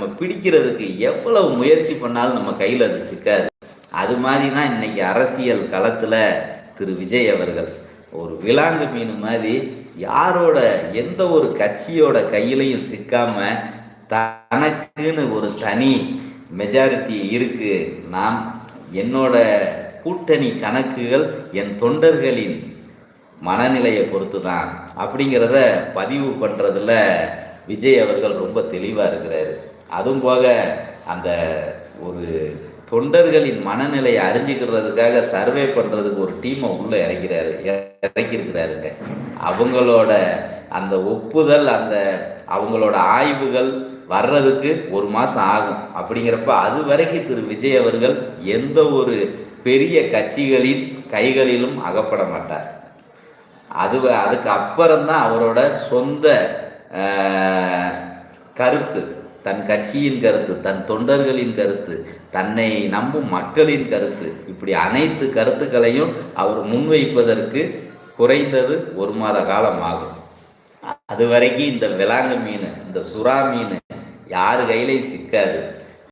நம்ம பிடிக்கிறதுக்கு எவ்வளவு முயற்சி பண்ணாலும் நம்ம கையில் அது சிக்காது. அது மாதிரி தான் இன்னைக்கு அரசியல் களத்தில் திரு விஜய் அவர்கள். ஒரு விலாங்கு மீன் மாதிரி யாரோட எந்த ஒரு கட்சியோட கையிலையும் சிக்காம தனக்குன்னு ஒரு தனி மெஜாரிட்டி இருக்கு. நாம் என்னோட கூட்டணி கணக்குகள் என் தொண்டர்களின் மனநிலையை பொறுத்து தான் அப்படிங்கிறத பதிவு பண்ணுறதுல விஜய் அவர்கள் ரொம்ப தெளிவாக இருக்கிறாரு. அதுவும் போக அந்த ஒரு தொண்டர்களின் மனநிலையை அறிஞ்சிக்கிறதுக்காக சர்வே பண்ணுறதுக்கு ஒரு டீமை உள்ளே இறக்கிறாரு இறக்கியிருக்கிறாருங்க. அவங்களோட அந்த ஒப்புதல் அந்த அவங்களோட ஆய்வுகள் வர்றதுக்கு ஒரு மாதம் ஆகும். அப்படிங்கிறப்ப அது வரைக்கும் திரு. விஜய் அவர்கள் எந்த ஒரு பெரிய கட்சிகளின் கைகளிலும் அகப்பட மாட்டார். அது அதுக்கு அப்புறம்தான் அவரோட சொந்த கருத்து. தன் கட்சியின் கருத்து தன் தொண்டர்களின் கருத்து தன்னை நம்பும் மக்களின் கருத்து இப்படி அனைத்து கருத்துக்களையும் அவர் முன்வைப்பதற்கு குறைந்தது ஒரு மாத காலம் ஆகும் அது வரைக்கும் இந்த விலாங்கு மீன் இந்த சுறா மீன் யார் கையிலையும் சிக்காது.